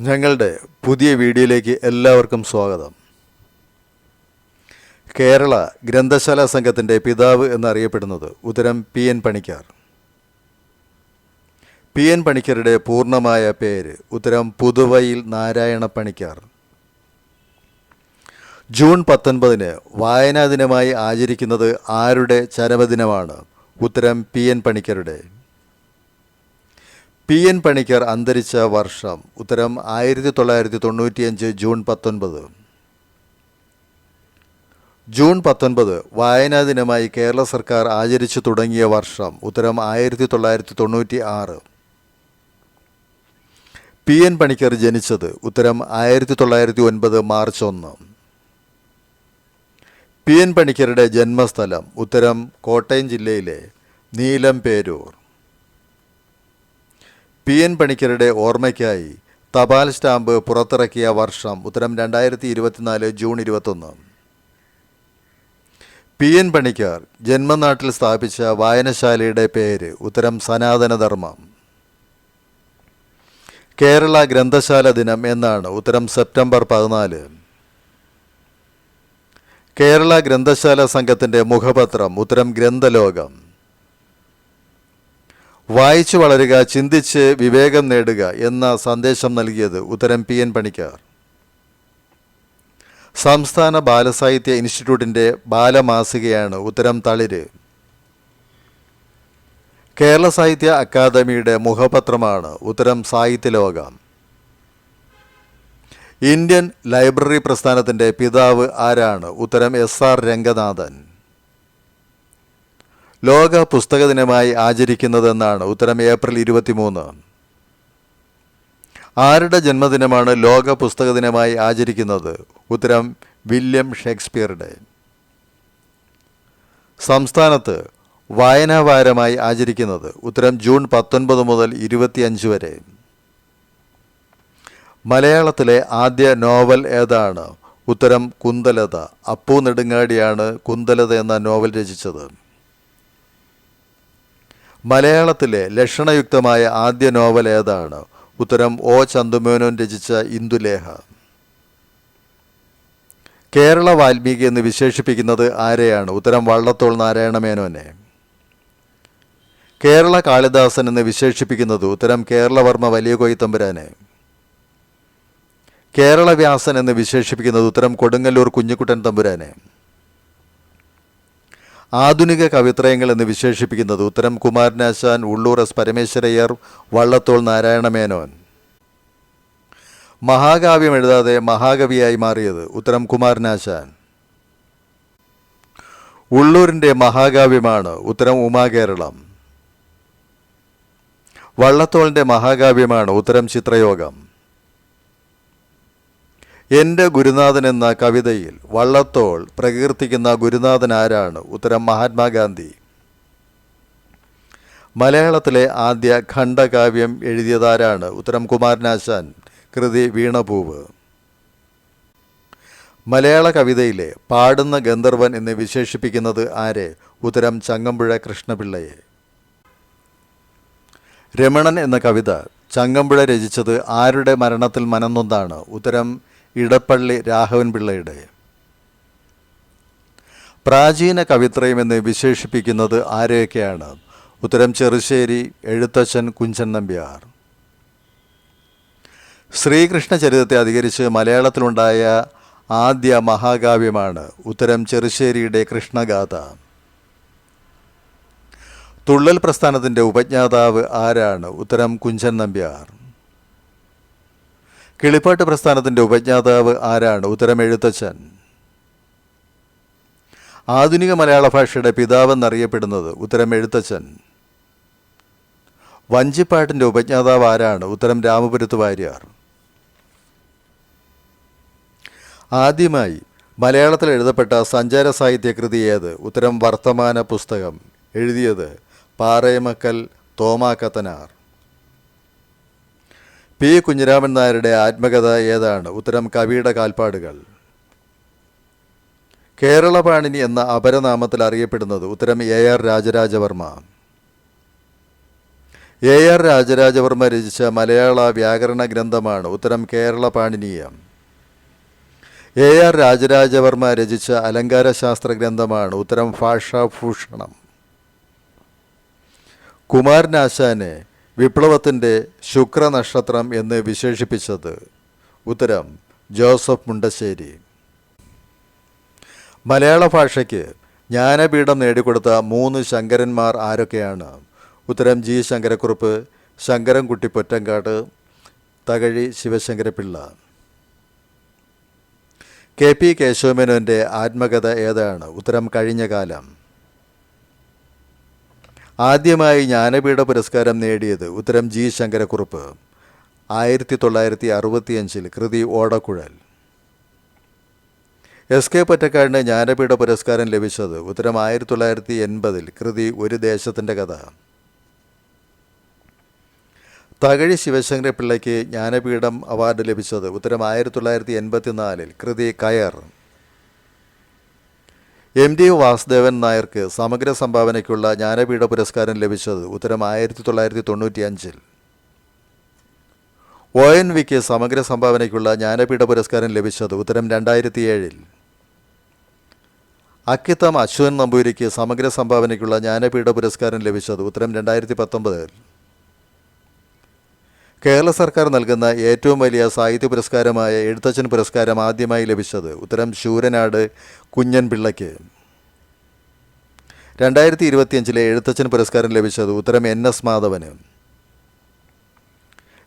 ഞങ്ങളുടെ പുതിയ വീഡിയോയിലേക്ക് എല്ലാവർക്കും സ്വാഗതം. കേരള ഗ്രന്ഥശാല സംഘത്തിന്റെ പിതാവ് എന്നറിയപ്പെടുന്നത് ഉത്തരം P N Panicker. P N പണിക്കരുടെ പൂർണമായ പേര് ഉത്തരം പുതുവയിൽ നാരായണ പണിക്കർ. ജൂൺ പത്തൊൻപതിന് വായനാ ദിനമായി ആചരിക്കുന്നത് ആരുടെ ചരമദിനമാണ്? ഉത്തരം പി എൻ പണിക്കരുടെ പി എൻ പണിക്കർ അന്തരിച്ച വർഷം ഉത്തരം ആയിരത്തി തൊള്ളായിരത്തി തൊണ്ണൂറ്റിയഞ്ച് ജൂൺ പത്തൊൻപത്. ജൂൺ പത്തൊൻപത് വായനാ ദിനമായി കേരള സർക്കാർ ആചരിച്ചു തുടങ്ങിയ വർഷം ഉത്തരം ആയിരത്തി തൊള്ളായിരത്തി തൊണ്ണൂറ്റി ആറ് പി എൻ പണിക്കർ ജനിച്ചത് ഉത്തരം ആയിരത്തി തൊള്ളായിരത്തി ഒൻപത് മാർച്ച് ഒന്ന്. പി എൻ പണിക്കരുടെ ജന്മസ്ഥലം ഉത്തരം കോട്ടയം ജില്ലയിലെ നീലംപേരൂർ. പി എൻ പണിക്കരുടെ ഓർമ്മയ്ക്കായി തപാൽ സ്റ്റാമ്പ് പുറത്തിറക്കിയ വർഷം ഉത്തരം രണ്ടായിരത്തി ഇരുപത്തിനാല് ജൂൺ ഇരുപത്തൊന്ന്. പി എൻ പണിക്കർ ജന്മനാട്ടിൽ സ്ഥാപിച്ച വായനശാലയുടെ പേര് ഉത്തരം സനാതനധർമ്മം. കേരള ഗ്രന്ഥശാല ദിനം എന്നാണ് ഉത്തരം സെപ്റ്റംബർ പതിനാല്. കേരള ഗ്രന്ഥശാല സംഘത്തിന്റെ മുഖപത്രം ഉത്തരം ഗ്രന്ഥലോകം. വായിച്ചു വളരുക ചിന്തിച്ച് വിവേകം നേടുക എന്ന സന്ദേശം നൽകിയത് ഉത്തരം പി എൻ പണിക്കാർ. സംസ്ഥാന ബാലസാഹിത്യ ഇൻസ്റ്റിറ്റ്യൂട്ടിന്റെ ബാലമാസികയാണ് ഉത്തരം തളിര്. കേരള സാഹിത്യ അക്കാദമിയുടെ മുഖപത്രമാണ് ഉത്തരം സാഹിത്യലോകം ഇന്ത്യൻ ലൈബ്രറി പ്രസ്ഥാനത്തിന്റെ പിതാവ് ആരാണ്? ഉത്തരം എസ് ആർ രംഗനാഥൻ. ലോക പുസ്തക ദിനമായി ആചരിക്കുന്നതെന്നാണ് ഉത്തരം ഏപ്രിൽ ഇരുപത്തിമൂന്ന്. ആരുടെ ജന്മദിനമാണ് ലോക പുസ്തക ദിനമായി ആചരിക്കുന്നത്? ഉത്തരം വില്യം ഷേക്സ്പിയറുടെ. സംസ്ഥാനത്ത് വായനാ വാരമായി ആചരിക്കുന്നത് ഉത്തരം ജൂൺ പത്തൊൻപത് മുതൽ ഇരുപത്തിയഞ്ച് വരെ. മലയാളത്തിലെ ആദ്യ നോവൽ ഏതാണ്? ഉത്തരം കുന്തലത. അപ്പു നെടുങ്ങാടിയാണ് കുന്തലത എന്ന നോവൽ രചിച്ചത്. മലയാളത്തിലെ ലക്ഷണയുക്തമായ ആദ്യ നോവൽ ഏതാണ്? ഉത്തരം ഒ ചന്തുമേനോൻ രചിച്ച ഇന്ദുലേഖ. കേരള വാൽമീകി എന്ന് വിശേഷിപ്പിക്കുന്നത് ആരെയാണ്? ഉത്തരം വള്ളത്തോൾ നാരായണ മേനോനെ. കേരള കാളിദാസൻ എന്ന് വിശേഷിപ്പിക്കുന്നത് ഉത്തരം കേരളവർമ്മ വലിയ കൊയ്ത്തമ്പുരാനെ കേരള വ്യാസൻ എന്ന് വിശേഷിപ്പിക്കുന്നത് ഉത്തരം കൊടുങ്ങല്ലൂർ കുഞ്ഞിക്കുട്ടൻ തമ്പുരാനെ. ആധുനിക കവിത്രയങ്ങൾ എന്ന് വിശേഷിപ്പിക്കുന്നത് ഉത്തരം കുമാരനാശാൻ ഉള്ളൂർ എസ് പരമേശ്വരയ്യർ വള്ളത്തോൾ നാരായണമേനോൻ മഹാകാവ്യം എഴുതാതെ മഹാകവിയായി മാറിയത് ഉത്തരം കുമാരനാശാൻ. ഉള്ളൂരിന്റെ മഹാകാവ്യമാണ് ഉത്തരം ഉമാകേരളം. വള്ളത്തോളിന്റെ മഹാകാവ്യമാണ് ഉത്തരം ചിത്രയോഗം. എന്റെ ഗുരുനാഥൻ എന്ന കവിതയിൽ വള്ളത്തോൾ പ്രകീർത്തിക്കുന്ന ഗുരുനാഥൻ ആരാണ്? ഉത്തരം മഹാത്മാഗാന്ധി. മലയാളത്തിലെ ആദ്യ ഖണ്ഡകാവ്യം എഴുതിയതാരാണ്? ഉത്തരം കുമാരനാശാൻ കൃതി വീണപൂവ്. മലയാള കവിതയിലെ പാടുന്ന ഗന്ധർവൻ എന്ന് വിശേഷിപ്പിക്കുന്നത് ആരെ? ഉത്തരം ചങ്ങമ്പുഴ കൃഷ്ണപിള്ളയെ. രമണൻ എന്ന കവിത ചങ്ങമ്പുഴ രചിച്ചത് ആരുടെ മരണത്തിൽ മനന്നൊന്നാണ് ഉത്തരം ഇടപ്പള്ളി രാഘവൻ പിള്ളയുടെ. പ്രാചീന കവിത്രയം എന്ന് വിശേഷിപ്പിക്കുന്നത് ആരെയൊക്കെയാണ്? ഉത്തരം ചെറുശ്ശേരി എഴുത്തച്ഛൻ കുഞ്ചൻ നമ്പ്യാർ. ശ്രീകൃഷ്ണ ചരിതത്തെ അധികരിച്ച് മലയാളത്തിലുണ്ടായ ആദ്യ മഹാകാവ്യമാണ് ഉത്തരം ചെറുശ്ശേരിയുടെ കൃഷ്ണഗാഥ. തുള്ളൽ പ്രസ്ഥാനത്തിന്റെ ഉപജ്ഞാതാവ് ആരാണ്? ഉത്തരം കുഞ്ചൻ നമ്പ്യാർ. കിളിപ്പാട്ട് പ്രസ്ഥാനത്തിന്റെ ഉപജ്ഞാതാവ് ആരാണ്? ഉത്തരമെഴുത്തച്ഛൻ ആധുനിക മലയാള ഭാഷയുടെ പിതാവെന്നറിയപ്പെടുന്നത് ഉത്തരം എഴുത്തച്ഛൻ. വഞ്ചിപ്പാട്ടിന്റെ ഉപജ്ഞാതാവ് ആരാണ്? ഉത്തരം രാമപുരത്ത് വാര്യർ. ആദ്യമായി മലയാളത്തിൽ എഴുതപ്പെട്ട സഞ്ചാര സാഹിത്യ കൃതി ഏത്? ഉത്തരം വർത്തമാന പുസ്തകം. എഴുതിയത് പാറയമക്കൽ തോമാക്കത്തനാർ പി കുഞ്ഞിരാമൻ നായരുടെ ആത്മകഥ ഏതാണ്? ഉത്തരം കവിയുടെ കാൽപ്പാടുകൾ. കേരളപാണിനി എന്ന അപരനാമത്തിൽ അറിയപ്പെടുന്നത് ഉത്തരം A R Rajarajavarma. A R Rajarajavarma രചിച്ച മലയാള വ്യാകരണ ഗ്രന്ഥമാണ് ഉത്തരം കേരള പാണിനീയം എ ആർ രാജരാജവർമ്മ രചിച്ച അലങ്കാരശാസ്ത്ര ഗ്രന്ഥമാണ് ഉത്തരം ഭാഷാഭൂഷണം. കുമാരനാശാനെ വിപ്ലവത്തിന്റെ ശുക്രനക്ഷത്രം എന്ന് വിശേഷിപ്പിച്ചത് ഉത്തരം ജോസഫ് മുണ്ടശ്ശേരി. മലയാള ഭാഷയ്ക്ക് ജ്ഞാനപീഠം നേടിക്കൊടുത്ത മൂന്ന് ശങ്കരന്മാർ ആരൊക്കെയാണ്? ഉത്തരം G Sankarakurup Sankarankutty Pottekkatt Thakazhi Sivasankarapillai K P കേശവമേനോന്റെ ആത്മകഥ ഏതാണ്? ഉത്തരം കഴിഞ്ഞ കാലം ആദ്യമായി ജ്ഞാനപീഠ പുരസ്കാരം നേടിയത് ഉത്തരം ജി. ശങ്കരക്കുറുപ്പ്. ആയിരത്തി തൊള്ളായിരത്തി അറുപത്തിയഞ്ചിൽ കൃതി ഓടക്കുഴൽ. എസ്. കെ. പറ്റക്കാടിന് ജ്ഞാനപീഠ പുരസ്കാരം ലഭിച്ചത് ഉത്തരം ആയിരത്തി തൊള്ളായിരത്തി എൺപതിൽ കൃതി ഒരു ദേശത്തിന്റെ കഥ. തകഴി ശിവശങ്കര പിള്ളയ്ക്ക് ജ്ഞാനപീഠം അവാർഡ് ലഭിച്ചത് ഉത്തരം ആയിരത്തി തൊള്ളായിരത്തി എൺപത്തിനാലിൽ കൃതി കയർ. എം ഡി വാസുദേവൻ നായർക്ക് സമഗ്ര സംഭാവനയ്ക്കുള്ള ജ്ഞാനപീഠ പുരസ്കാരം ലഭിച്ചത് ഉത്തരം ആയിരത്തി തൊള്ളായിരത്തി തൊണ്ണൂറ്റി അഞ്ചിൽ ഒ എൻ വിക്ക് സമഗ്ര സംഭാവനയ്ക്കുള്ള ജ്ഞാനപീഠ പുരസ്കാരം ലഭിച്ചത് ഉത്തരം രണ്ടായിരത്തി ഏഴിൽ അക്കിത്തം അശ്വൻ നമ്പൂരിക്ക് സമഗ്ര സംഭാവനയ്ക്കുള്ള ജ്ഞാനപീഠ പുരസ്കാരം ലഭിച്ചത് ഉത്തരം രണ്ടായിരത്തി പത്തൊമ്പതിൽ കേരള സർക്കാർ നൽകുന്ന ഏറ്റവും വലിയ സാഹിത്യ പുരസ്കാരമായ എഴുത്തച്ഛൻ പുരസ്കാരം ആദ്യമായി ലഭിച്ചത് ഉത്തരം ശൂരനാട് കുഞ്ഞൻ പിള്ളയ്ക്ക്. രണ്ടായിരത്തി ഇരുപത്തിയഞ്ചിലെ എഴുത്തച്ഛൻ പുരസ്കാരം ലഭിച്ചത് ഉത്തരം എൻ എസ് മാധവന്.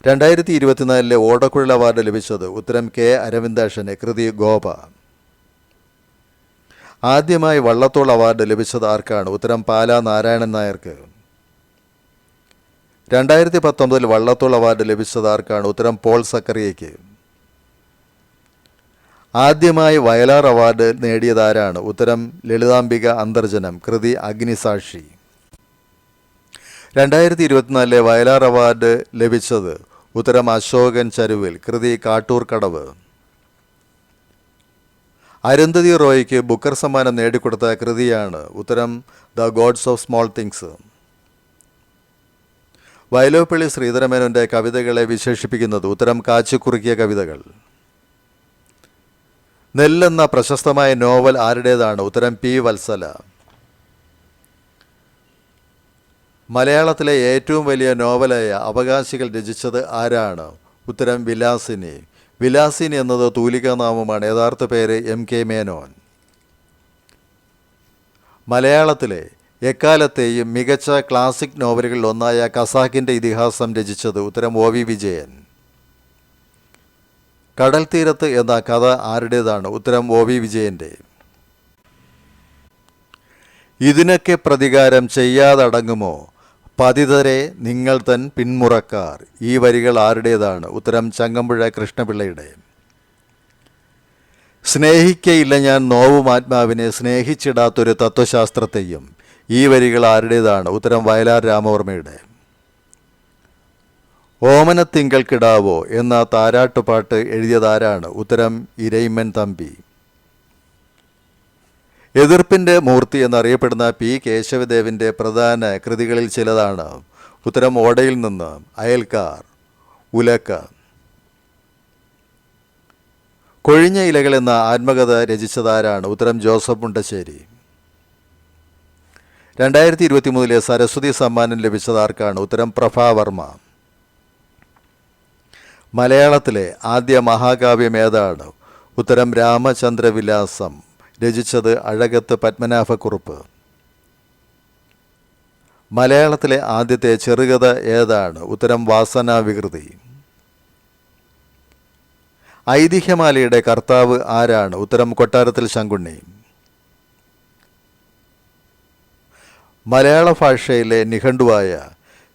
രണ്ടായിരത്തി ഇരുപത്തിനാലിലെ ഓടക്കുഴൽ അവാർഡ് ലഭിച്ചത് ഉത്തരം കെ അരവിന്ദേഷന് കൃതി ഗോപ. ആദ്യമായി വള്ളത്തോൾ അവാർഡ് ലഭിച്ചത് ആർക്കാണ്? ഉത്തരം പാലാ നാരായണൻ നായർക്ക്. രണ്ടായിരത്തി പത്തൊമ്പതിൽ വള്ളത്തോൾ അവാർഡ് ലഭിച്ചത് ആർക്കാണ്? ഉത്തരം പോൾ സക്കറിയയ്ക്ക്. ആദ്യമായി വയലാർ അവാർഡ് നേടിയതാരാണ് ഉത്തരം ലളിതാംബിക അന്തർജനം കൃതി അഗ്നിസാക്ഷി. രണ്ടായിരത്തി ഇരുപത്തിനാലിലെ വയലാർ അവാർഡ് ലഭിച്ചത് ഉത്തരം അശോകൻ ചരുവിൽ കൃതി കാട്ടൂർ കടവ്. അരുന്ധതി റോയ്ക്ക് ബുക്കർ സമ്മാനം നേടിക്കൊടുത്ത കൃതിയാണ് ഉത്തരം the gods of small things. Vyloppilli ശ്രീധരമേനോന്റെ കവിതകളെ വിശേഷിപ്പിക്കുന്നത് ഉത്തരം കാച്ചിക്കുറുക്കിയ കവിതകൾ. നെല്ലെന്ന പ്രശസ്തമായ നോവൽ ആരുടേതാണ്? ഉത്തരം പി വത്സല. മലയാളത്തിലെ ഏറ്റവും വലിയ നോവലായ അവകാശികൾ രചിച്ചത് ആരാണ്? ഉത്തരം വിലാസിനി. വിലാസിനി എന്നത് തൂലികാനാമമാണ്. യഥാർത്ഥ പേര് എം കെ മേനോൻ. മലയാളത്തിലെ എക്കാലത്തെയും മികച്ച ക്ലാസിക് നോവലുകളിൽ ഒന്നായ കസാക്കിന്റെ ഇതിഹാസം രചിച്ചത് ഉത്തരം ഒ വി വിജയൻ. കടൽ തീരത്ത് എന്ന കഥ ആരുടേതാണ്? ഉത്തരം ഒ വി വിജയന്റെ ഇതിനൊക്കെ പ്രതികാരം ചെയ്യാതടങ്ങുമോ? പതിതരെ നിങ്ങൾ തൻ പിന്മുറക്കാർ. ഈ വരികൾ ആരുടേതാണ്? ഉത്തരം ചങ്ങമ്പുഴ കൃഷ്ണപിള്ളയുടെ. സ്നേഹിക്കയില്ല ഞാൻ നോവും ആത്മാവിനെ സ്നേഹിച്ചിടാത്തൊരു തത്വശാസ്ത്രത്തെയും. ഈ വരികൾ ആരുടേതാണ്? ഉത്തരം വയലാർ രാമവർമ്മയുടെ. ഓമനത്തിങ്കൾക്കിടാവോ എന്ന താരാട്ടുപാട്ട് എഴുതിയതാരാണ്? ഉത്തരം ഇരയിമ്മൻ തമ്പി. എതിർപ്പിന്റെ മൂർത്തി എന്നറിയപ്പെടുന്ന പി. കേശവദേവിന്റെ പ്രധാന കൃതികളിൽ ചിലതാണ്. ഉത്തരം ഓടയിൽ നിന്ന് അയൽക്കാർ ഉലക്ക. കൊഴിഞ്ഞ ഇലകൾ എന്ന ആത്മകഥ രചിച്ചതാരാണ്? ഉത്തരം ജോസഫ് മുണ്ടശ്ശേരി. രണ്ടായിരത്തി ഇരുപത്തി മൂന്നിലെ സരസ്വതി സമ്മാനം ലഭിച്ചതാർക്കാണ് ഉത്തരം പ്രഭാവർമ്മ മലയാളത്തിലെ ആദ്യ മഹാകാവ്യം ഏതാണ്? ഉത്തരം രാമചന്ദ്രവിലാസം. രചിച്ചത് അഴകത്ത് പത്മനാഭക്കുറുപ്പ്. മലയാളത്തിലെ ആദ്യത്തെ ചെറുകഥ ഏതാണ്? ഉത്തരം വാസനാവികൃതി ഐതിഹ്യമാലയുടെ കർത്താവ് ആരാണ്? ഉത്തരം കൊട്ടാരത്തിൽ ശങ്കുണ്ണി. മലയാള ഭാഷയിലെ നിഘണ്ടുവായ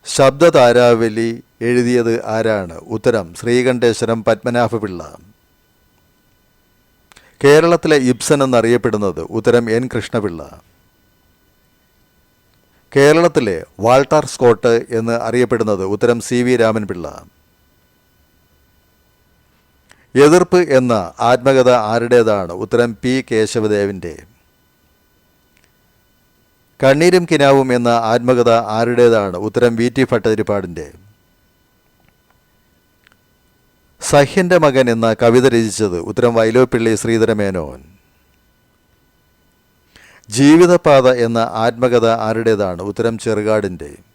ശബ്ദതാരാവലി എഴുതിയത് ആരാണ്? ഉത്തരം ശ്രീകണ്ഠേശ്വരം പത്മനാഭപിള്ള. കേരളത്തിലെ ഇബ്സൻ എന്നറിയപ്പെടുന്നത് ഉത്തരം എൻ. കൃഷ്ണപിള്ള. കേരളത്തിലെ വാൾട്ടാർ സ്കോട്ട് എന്ന് അറിയപ്പെടുന്നത് ഉത്തരം സി. വി. രാമൻപിള്ള. എതിർപ്പ് എന്ന ആത്മകഥ ആരുടേതാണ്? ഉത്തരം പി. കേശവദേവിന്റെ. കണ്ണീരും കിനാവും എന്ന ആത്മകഥ ആരുടേതാണ്? ഉത്തരം വി. ടി. ഭട്ടതിരിപ്പാടിന്റെ സഹ്യന്റെ മകൻ എന്ന കവിത രചിച്ചത് ഉത്തരം വൈലോപ്പിള്ളി ശ്രീധരമേനോൻ. ജീവിതപാത എന്ന ആത്മകഥ ആരുടേതാണ്? ഉത്തരം ചെറുകാടിന്റെ